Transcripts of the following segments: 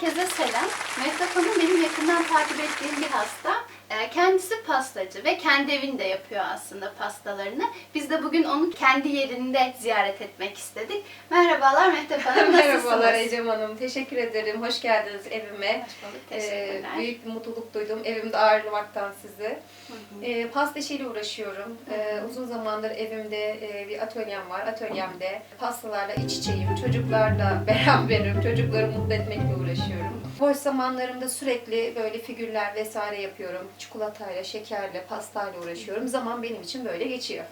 Herkese selam. Mehtap Hanım benim yakından takip ettiğim bir hasta. Ee, Kendisi pastacı ve kendi evinde yapıyor aslında pastalarını. Biz de bugün onu kendi yerinde ziyaret etmek istedik. Merhabalar Mehtap Hanım, nasılsınız? Merhabalar Ecem Hanım. Teşekkür ederim. Hoş geldiniz evime. Hoş bulduk, Ee, teşekkürler. büyük bir mutluluk duydum evimde ağırlamaktan sizi. Hı hı. Ee, pasta işiyle uğraşıyorum. Ee, uzun zamandır evimde e, bir atölyem var. Atölyemde pastalarla iç içeyim. Çocuklarla beraberim. Çocukları mutlu etmekle uğraşıyorum. Boş zamanlarımda sürekli böyle figürler vesaire yapıyorum. Çikolatayla, şekerle, pastayla uğraşıyorum. Zaman benim için böyle geçiyor.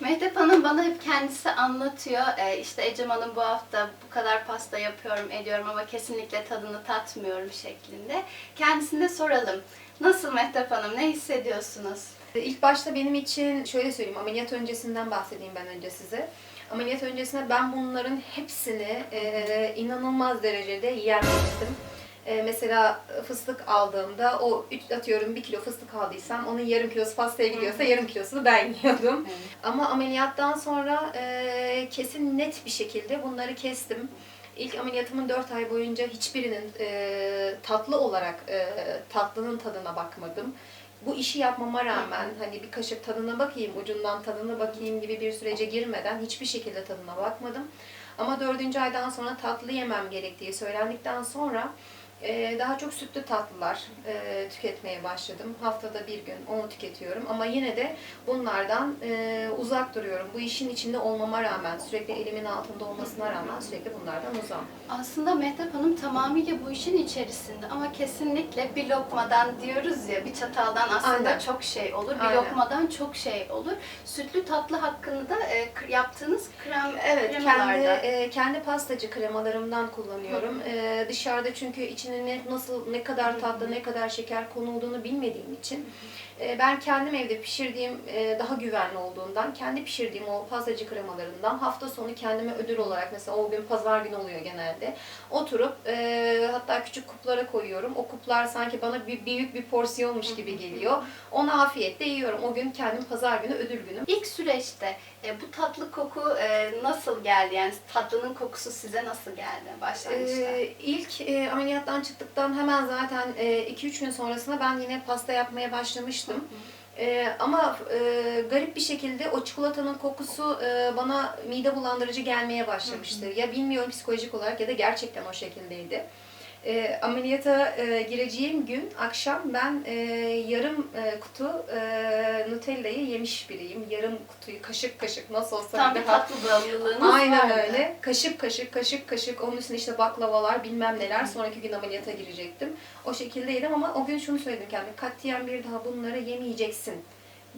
Mehtap Hanım bana hep kendisi anlatıyor. Ee, işte Ecem Hanım bu hafta bu kadar pasta yapıyorum, ediyorum ama kesinlikle tadını tatmıyorum şeklinde. Kendisine soralım. Nasıl Mehtap Hanım, ne hissediyorsunuz? İlk başta benim için şöyle söyleyeyim, ameliyat öncesinden bahsedeyim ben önce size. Ameliyat öncesinde ben bunların hepsini e, inanılmaz derecede yenmiştim. E, mesela fıstık aldığımda o üç- atıyorum bir kilo fıstık aldıysam onun yarım kilosu pastaya gidiyorsa yarım kilosunu ben yiyordum. Ama ameliyattan sonra e, kesin net bir şekilde bunları kestim. İlk ameliyatımın 4 ay boyunca hiçbirinin e, tatlı olarak e, tatlının tadına bakmadım. Bu işi yapmama rağmen hani bir kaşık tadına bakayım, ucundan tadına bakayım gibi bir sürece girmeden hiçbir şekilde tadına bakmadım. Ama dördüncü aydan sonra tatlı yemem gerektiği söylendikten sonra e, daha çok sütlü tatlılar e, tüketmeye başladım. Haftada bir gün onu tüketiyorum ama yine de bunlardan e, uzak duruyorum. Bu işin içinde olmama rağmen, sürekli elimin altında olmasına rağmen sürekli bunlardan uzağım. Aslında Mehtap Hanım tamamıyla bu işin içerisinde ama kesinlikle bir lokmadan diyoruz ya bir çataldan aslında Aynen. çok şey olur. Bir Aynen. lokmadan çok şey olur. Sütlü tatlı hakkında e, yaptığınız krem Evet, kendi kremalarda. e, kendi pastacı kremalarımdan kullanıyorum. E, dışarıda çünkü içine ne nasıl ne kadar tatlı, ne kadar şeker konulduğunu bilmediğim için ben kendim evde pişirdiğim e, daha güvenli olduğundan kendi pişirdiğim o pastacı kremalarından hafta sonu kendime ödül olarak mesela o gün pazar günü oluyor genelde. Oturup e, hatta küçük kuplara koyuyorum. O kuplar sanki bana bir büyük bir porsiyonmuş gibi geliyor. Onu afiyetle yiyorum. O gün kendim pazar günü ödül günüm. İlk süreçte e, bu tatlı koku nasıl geldi? Yani tatlının kokusu size nasıl geldi başlangıçta? Ee, ilk ameliyattan çıktıktan hemen zaten 2-3 gün sonrasında ben yine pasta yapmaya başlamıştım. Ee, ama e, garip bir şekilde o çikolatanın kokusu e, bana mide bulandırıcı gelmeye başlamıştı. Ya bilmiyorum psikolojik olarak ya da gerçekten o şekildeydi. E, ameliyata e, gireceğim gün akşam ben e, yarım e, kutu e, Nutella'yı yemiş biriyim. Yarım kutuyu kaşık kaşık nasıl olsa Tam bir tatlı bağımlılığınız Aynen vardı. öyle. Kaşık kaşık kaşık kaşık onun üstüne işte baklavalar bilmem neler. Sonraki gün ameliyata girecektim. O şekildeydim ama o gün şunu söyledim kendime. Katiyen bir daha bunları yemeyeceksin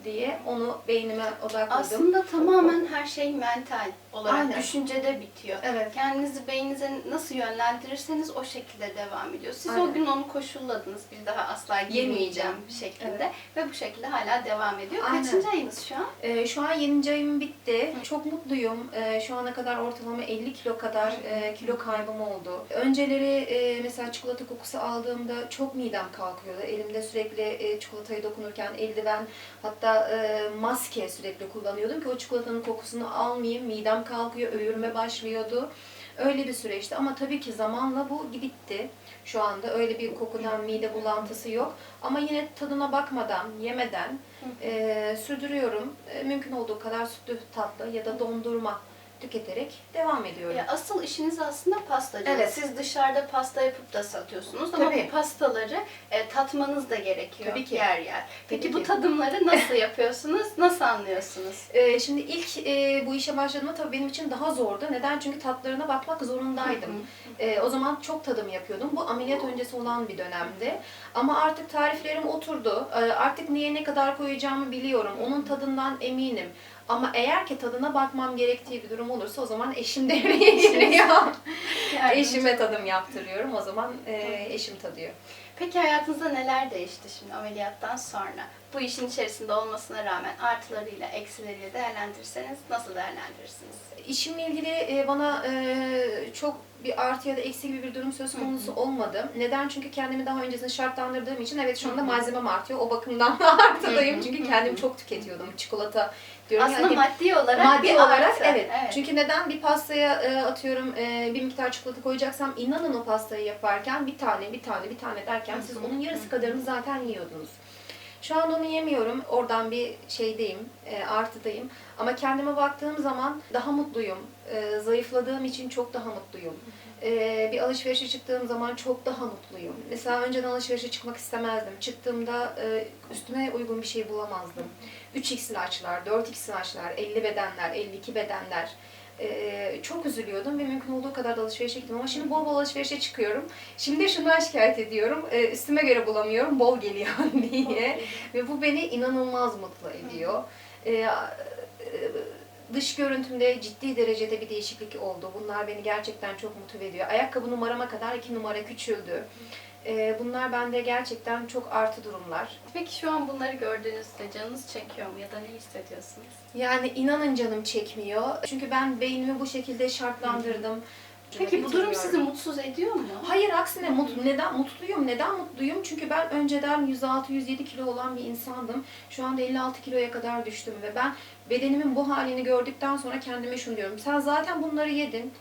diye onu beynime odakladım. Aslında tamamen her şey mental olarak Aynen. düşüncede bitiyor. Evet. Kendinizi beyninize nasıl yönlendirirseniz o şekilde devam ediyor. Siz o Aynen. gün onu koşulladınız. Bir daha asla Yemeyeceğim. yemeyeceğim şeklinde ve bu şekilde hala devam ediyor. Aynen. Kaçıncı ayınız şu an? Ee, şu an 7. ayım bitti. Çok mutluyum. Ee, şu ana kadar ortalama 50 kilo kadar e, kilo kaybım oldu. Önceleri e, mesela çikolata kokusu aldığımda çok midem kalkıyordu. Elimde sürekli e, çikolatayı dokunurken eldiven hatta e, maske sürekli kullanıyordum ki o çikolatanın kokusunu almayayım. Midem kalkıyor, öğürme başlıyordu. Öyle bir süreçti ama tabii ki zamanla bu bitti. Şu anda öyle bir kokudan mide bulantısı yok. Ama yine tadına bakmadan, yemeden e, sürdürüyorum. E, mümkün olduğu kadar sütlü tatlı ya da dondurma tüketerek devam ediyorum. Ya asıl işiniz aslında pastacılık. Evet. Siz dışarıda pasta yapıp da satıyorsunuz ama Tabii. bu pastaları e, tatmanız da gerekiyor Tabii ki. yer yer. Peki Tabii bu ki. tadımları nasıl yapıyorsunuz? Nasıl anlıyorsunuz? E, şimdi ilk e, bu işe başladığımda tabii benim için daha zordu. Neden? Çünkü tatlarına bakmak zorundaydım. E, o zaman çok tadım yapıyordum. Bu ameliyat öncesi olan bir dönemdi. Ama artık tariflerim oturdu. E, artık niye ne kadar koyacağımı biliyorum. Onun tadından eminim. Ama eğer ki tadına bakmam gerektiği bir durum olursa o zaman eşim devreye giriyor. Eşime tadım yaptırıyorum. O zaman e, eşim tadıyor. Peki hayatınızda neler değişti şimdi ameliyattan sonra? Bu işin içerisinde olmasına rağmen artılarıyla, eksileriyle değerlendirirseniz nasıl değerlendirirsiniz? İşimle ilgili e, bana e, çok bir artı ya da eksi gibi bir durum söz konusu olmadı. Neden? Çünkü kendimi daha öncesinde şartlandırdığım için evet şu anda malzemem artıyor. O bakımdan da artıdayım. Çünkü kendimi çok tüketiyordum. Çikolata diyorum. Aslında Yani maddi olarak Maddi bir olarak artı. evet. Çünkü neden bir pastaya e, atıyorum e, bir miktar çikolata koyacaksam inanın o pastayı yaparken bir tane bir tane bir tane derken siz onun yarısı kadarını zaten yiyordunuz. Şu anda onu yemiyorum. Oradan bir şeydeyim, e, artıdayım. Ama kendime baktığım zaman daha mutluyum. E, zayıfladığım için çok daha mutluyum. E, bir alışverişe çıktığım zaman çok daha mutluyum. Mesela önceden alışverişe çıkmak istemezdim. Çıktığımda e, üstüme uygun bir şey bulamazdım. 3x ilaçlar, 4x ilaçlar, 50 bedenler, 52 bedenler. Ee, çok üzülüyordum ve mümkün olduğu kadar da alışverişe gittim ama şimdi bol bol alışverişe çıkıyorum. Şimdi şundan şikayet ediyorum, ee, üstüme göre bulamıyorum, bol geliyor diye. Ve bu beni inanılmaz mutlu ediyor. Ee, e, dış görüntümde ciddi derecede bir değişiklik oldu. Bunlar beni gerçekten çok motive ediyor. Ayakkabı numarama kadar iki numara küçüldü. Ee, bunlar bende gerçekten çok artı durumlar. Peki şu an bunları gördüğünüzde canınız çekiyor mu ya da ne hissediyorsunuz? Yani inanın canım çekmiyor. Çünkü ben beynimi bu şekilde şartlandırdım. Peki bu durum sizi mutsuz ediyor mu? Hayır aksine mutlu. Neden mutluyum? Neden mutluyum? Çünkü ben önceden 106-107 kilo olan bir insandım. Şu anda 56 kiloya kadar düştüm ve ben bedenimin bu halini gördükten sonra kendime şunu diyorum. Sen zaten bunları yedin.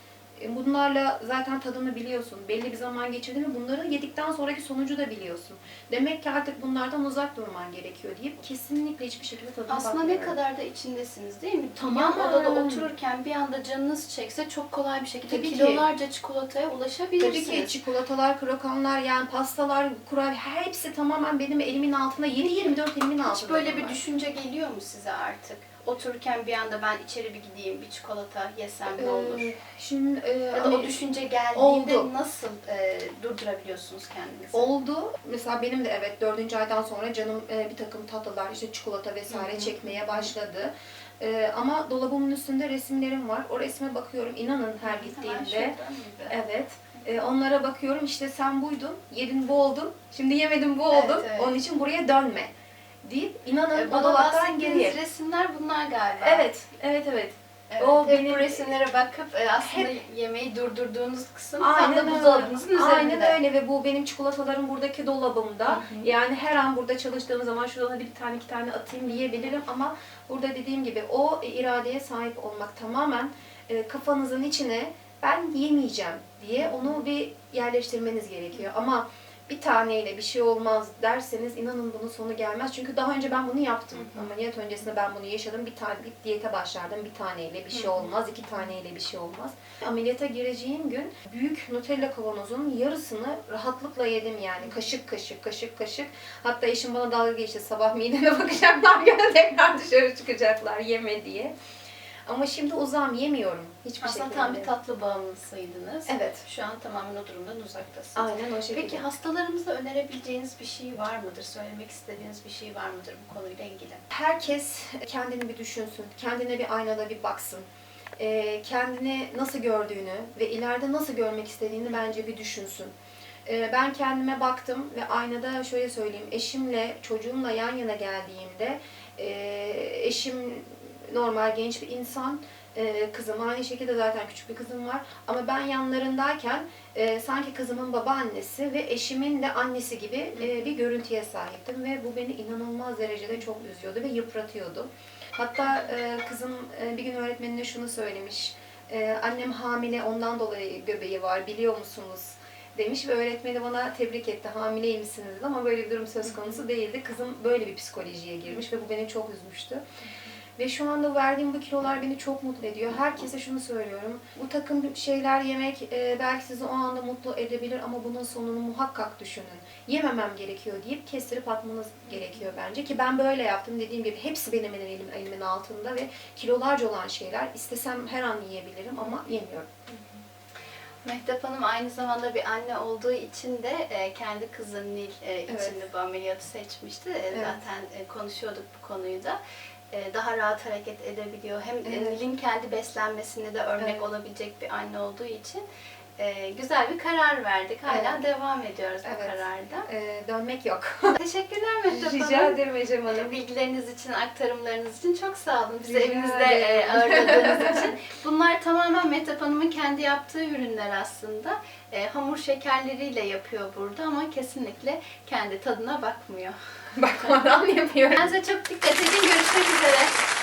E, Bunlarla zaten tadını biliyorsun. Belli bir zaman geçirdin ve bunları yedikten sonraki sonucu da biliyorsun. Demek ki artık bunlardan uzak durman gerekiyor deyip kesinlikle hiçbir şekilde tadına Aslında ne bakmıyorum. kadar da içindesiniz değil mi? Tamam. Yan odada otururken bir anda canınız çekse çok kolay bir şekilde Tabii ki. kilolarca çikolataya Tabii ulaşabilirsiniz. ki çikolatalar, krokanlar, yani pastalar, kurabiye hepsi tamamen benim elimin altında. 7-24 elimin altında. Hiç böyle bir bunlar. düşünce geliyor mu size artık? Otururken bir anda ben içeri bir gideyim, bir çikolata yesem ne olur? Ee, Şimdi e, Ya da o hani düşünce geldiğinde Oldu. nasıl e, durdurabiliyorsunuz kendinizi? oldu. Mesela benim de evet dördüncü aydan sonra canım e, bir takım tatlılar, işte çikolata vesaire Hı hı. çekmeye başladı. E, ama dolabımın üstünde resimlerim var. O resme bakıyorum. İnanın her gittiğimde. Evet. E, onlara bakıyorum işte sen buydun, yedin bu oldun, şimdi yemedin bu oldun, evet. onun için buraya dönme deyip inanın E, o dolaptan geriye. resimler bunlar galiba. Evet, evet, evet. Evet, O hep benim- bu resimlere bakıp e, aslında yemeği durdurduğunuz kısım tam Aynen da öyle. buzdolabınızın üzerinde. Aynen öyle ve bu benim çikolatalarım buradaki dolabımda. Hı hı. Yani her an burada çalıştığım zaman şuradan hadi bir tane iki tane atayım diyebilirim ama burada dediğim gibi o iradeye sahip olmak tamamen e, kafanızın içine ben yemeyeceğim diye onu bir yerleştirmeniz gerekiyor. Ama bir taneyle bir şey olmaz derseniz inanın bunun sonu gelmez. Çünkü daha önce ben bunu yaptım. Hı hı. Ameliyat öncesinde ben bunu yaşadım. Bir tane bir diyete başlardım. Bir taneyle bir şey olmaz, iki taneyle bir şey olmaz. Ameliyata gireceğim gün büyük Nutella kavanozun yarısını rahatlıkla yedim yani. Kaşık kaşık, kaşık kaşık. Hatta eşim bana dalga geçti. Sabah midene bakacaklar, gel tekrar dışarı çıkacaklar yeme diye. Ama şimdi uzağım, yemiyorum. Hiçbir Aslında şekilde. tam bir tatlı bağımlısıydınız. Evet. Şu an tamamen o durumdan uzaktasınız. Aynen o şekilde. Peki hastalarımıza önerebileceğiniz bir şey var mıdır? Söylemek istediğiniz bir şey var mıdır bu konuyla ilgili? Herkes kendini bir düşünsün. Kendine bir aynada bir baksın. Ee, kendini nasıl gördüğünü ve ileride nasıl görmek istediğini bence bir düşünsün. Ee, ben kendime baktım ve aynada şöyle söyleyeyim. Eşimle, çocuğumla yan yana geldiğimde e, eşim normal genç bir insan. E, kızım aynı şekilde zaten küçük bir kızım var. Ama ben yanlarındayken e, sanki kızımın babaannesi ve eşimin de annesi gibi e, bir görüntüye sahiptim ve bu beni inanılmaz derecede çok üzüyordu ve yıpratıyordu. Hatta e, kızım e, bir gün öğretmenine şunu söylemiş. E, annem hamile ondan dolayı göbeği var biliyor musunuz? demiş ve öğretmeni bana tebrik etti. Hamileymişsiniz dedi ama böyle bir durum söz konusu değildi. Kızım böyle bir psikolojiye girmiş ve bu beni çok üzmüştü. Ve şu anda verdiğim bu kilolar beni çok mutlu ediyor. Herkese şunu söylüyorum. Bu takım şeyler yemek e, belki sizi o anda mutlu edebilir ama bunun sonunu muhakkak düşünün. Yememem gerekiyor deyip kestirip atmanız gerekiyor bence. Ki ben böyle yaptım. Dediğim gibi hepsi benim elim, elimin altında ve kilolarca olan şeyler. İstesem her an yiyebilirim ama yemiyorum. Mehtap Hanım aynı zamanda bir anne olduğu için de e, kendi kızı Nil e, için Evet. de bu ameliyatı seçmişti. E, Evet. Zaten e, konuşuyorduk bu konuyu da. E, daha rahat hareket edebiliyor. Hem e, Evet. Nil'in kendi beslenmesinde de örnek Evet. olabilecek bir anne olduğu için e, güzel bir karar verdik. Hala Evet. devam ediyoruz bu Evet. kararda. Ee, dönmek yok. Teşekkürler Mehtap Rica Hanım. ederim Ecem Hanım. Bilgileriniz için, aktarımlarınız için çok sağ olun. Bizi Rica evinizde e, ağırladığınız için. Bunlar tamamen Mehtap Hanım'ın kendi yaptığı ürünler aslında. E, hamur şekerleriyle yapıyor burada ama kesinlikle kendi tadına bakmıyor. Bakmadan yapıyorum. Kendinize çok dikkat edin. Görüşmek üzere.